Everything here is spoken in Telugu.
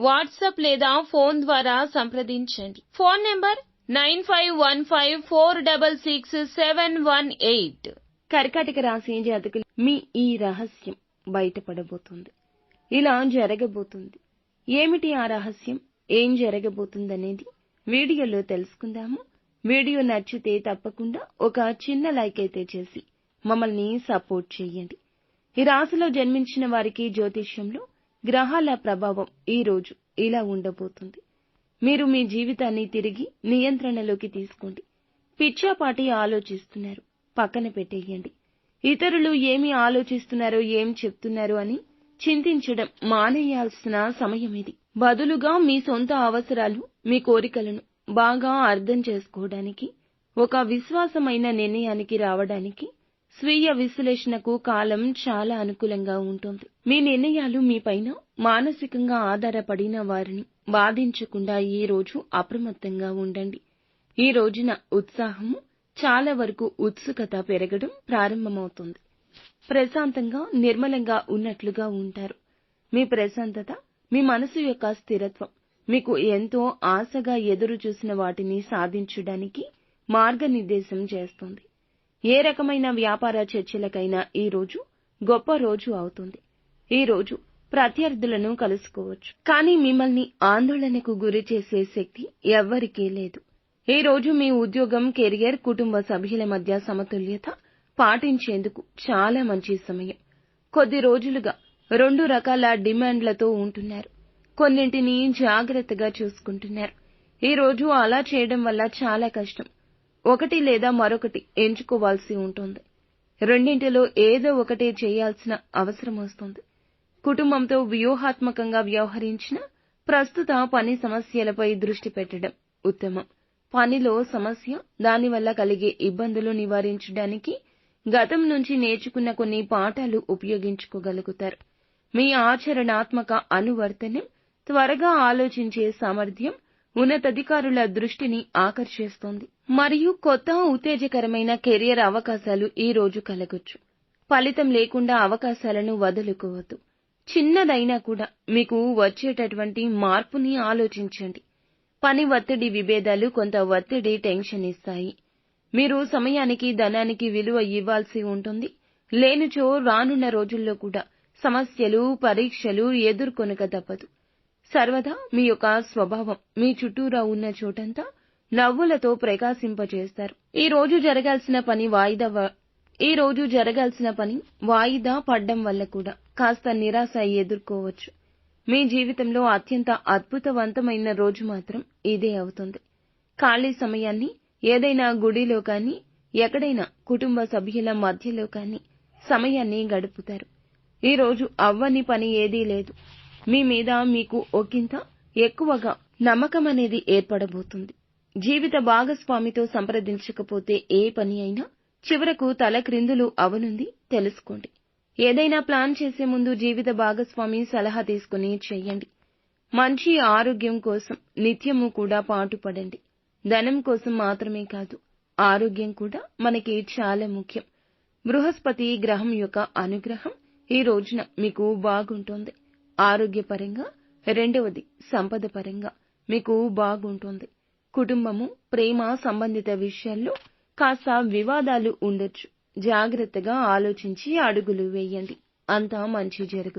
వాట్సాప్ లేదా ఫోన్ ద్వారా సంప్రదించండి. Phone number nine five one five four double six seven one eight. కర్కాటక రాశి జాతకులు మీ ఈ రహస్యం బయటపడబోతుంది. ఇలా జరగబోతుంది. ఏమిటి ఆ రహస్యం? ఏం జరగబోతుందనేది వీడియోలో తెలుసుకుందాము. వీడియో నచ్చితే తప్పకుండా ఒక చిన్న లైక్ అయితే చేసి మమ్మల్ని సపోర్ట్ చేయండి. ఈ రాశిలో జన్మించిన వారికి జ్యోతిష్యంలో గ్రహాల ప్రభావం ఈ రోజు ఇలా ఉండబోతుంది. మీరు మీ జీవితాన్ని తిరిగి నియంత్రణలోకి తీసుకోండి. పిచ్చాపాటి ఆలోచిస్తున్నారు. పక్కన పెట్టేయండి. ఇతరులు ఏమి ఆలోచిస్తున్నారో ఏం చెప్తున్నారో అని చింతించడం మానేయాల్సిన సమయం ఇది. బదులుగా మీ సొంత అవసరాలు మీ కోరికలను బాగా అర్థం చేసుకోవడానికి ఒక విశ్వాసమైన నిర్ణయానికి రావడానికి స్వీయ విశ్లేషణకు కాలం చాలా అనుకూలంగా ఉంటుంది. మీ నిర్ణయాలు మీపైన మానసికంగా ఆధారపడిన వారిని బాధించకుండా ఈ రోజు అప్రమత్తంగా ఉండండి. ఈ రోజున ఉత్సాహము చాలా వరకు ఉత్సుకత పెరగడం ప్రారంభమవుతుంది. ప్రశాంతంగా నిర్మలంగా ఉన్నట్లుగా ఉంటారు. మీ ప్రశాంతత మీ మనసు యొక్క స్థిరత్వం మీకు ఎంతో ఆశగా ఎదురు చూసిన వాటిని సాధించడానికి మార్గనిర్దేశం చేస్తుంది. ఏ రకమైన వ్యాపార చర్చలకైనా ఈ రోజు గొప్ప రోజు అవుతుంది. ఈ రోజు ప్రత్యర్థులను కలుసుకోవచ్చు. కానీ మిమ్మల్ని ఆందోళనకు గురి చేసే శక్తి ఎవ్వరికీ లేదు. ఈ రోజు మీ ఉద్యోగం కెరియర్ కుటుంబ సభ్యుల మధ్య సమతుల్యత పాటించేందుకు చాలా మంచి సమయం. కొద్ది రోజులుగా రెండు రకాల డిమాండ్లతో ఉంటున్నారు. కొన్నింటిని జాగ్రత్తగా చూసుకుంటున్నారు. ఈ రోజు అలా చేయడం వల్ల చాలా కష్టం. ఒకటి లేదా మరొకటి ఎంచుకోవాల్సి ఉంటుంది. రెండింటిలో ఏదో ఒకటి చేయాల్సిన అవసరం వస్తుంది. కుటుంబంతో వ్యూహాత్మకంగా వ్యవహరించిన ప్రస్తుత పని సమస్యలపై దృష్టి పెట్టడం ఉత్తమం. పనిలో సమస్య దానివల్ల కలిగే ఇబ్బందులు నివారించడానికి గతం నుంచి నేర్చుకున్న కొన్ని పాఠాలు ఉపయోగించుకోగలుగుతారు. మీ ఆచరణాత్మక అనువర్తనం త్వరగా ఆలోచించే సామర్థ్యం ఉన్నతాధికారుల దృష్టిని ఆకర్షిస్తోంది. మరియు కొత్త ఉత్తేజకరమైన కెరియర్ అవకాశాలు ఈ రోజు కలగొచ్చు. ఫలితం లేకుండా అవకాశాలను వదులుకోవద్దు. చిన్నదైనా కూడా మీకు వచ్చేటటువంటి మార్పుని ఆలోచించండి. పని ఒత్తిడి విభేదాలు కొంత ఒత్తిడి టెన్షన్ ఇస్తాయి. మీరు సమయానికి ధనానికి విలువ ఇవ్వాల్సి ఉంటుంది. లేనిచో రానున్న రోజుల్లో కూడా సమస్యలు పరీక్షలు ఎదుర్కొనక తప్పదు. సర్వదా మీ యొక్క స్వభావం మీ చుట్టూరా ఉన్న చోటంతా నవ్వులతో ప్రకాశింపజేస్తారు ఈ రోజు జరగాల్సిన పని వాయిదా ఈ రోజు జరగాల్సిన పని వాయిదా పడ్డం వల్ల కూడా కాస్త నిరాశ ఎదుర్కోవచ్చు. మీ జీవితంలో అత్యంత అద్భుతవంతమైన రోజు మాత్రం ఇదే అవుతుంది. ఖాళీ సమయాన్ని ఏదైనా గుడిలో కానీ ఎక్కడైనా కుటుంబ సభ్యుల మధ్యలో కానీ సమయాన్ని గడుపుతారు. ఈ రోజు అవ్వని పని ఏదీ లేదు. మీ మీద మీకు ఒకంత ఎక్కువగా నమ్మకం అనేది ఏర్పడబోతుంది. జీవిత భాగస్వామితో సంప్రదించకపోతే ఏ పని అయినా చివరకు తల క్రిందులు అవనుంది తెలుసుకోండి. ఏదైనా ప్లాన్ చేసే ముందు జీవిత భాగస్వామి సలహా తీసుకుని చెయ్యండి. మంచి ఆరోగ్యం కోసం నిత్యము కూడా పాటుపడండి. ధనం కోసం మాత్రమే కాదు ఆరోగ్యం కూడా మనకి చాలా ముఖ్యం. బృహస్పతి గ్రహం యొక్క అనుగ్రహం ఈ రోజున మీకు బాగుంటుంది. ఆరోగ్యపరంగా రెండవది సంపద పరంగా మీకు బాగుంటుంది. కుటుంబము ప్రేమ సంబంధిత విషయాల్లో కాస్త వివాదాలు ఉండొచ్చు. జాగ్రత్తగా ఆలోచించి అడుగులు వేయండి. అంతా మంచి జరుగుతుంది.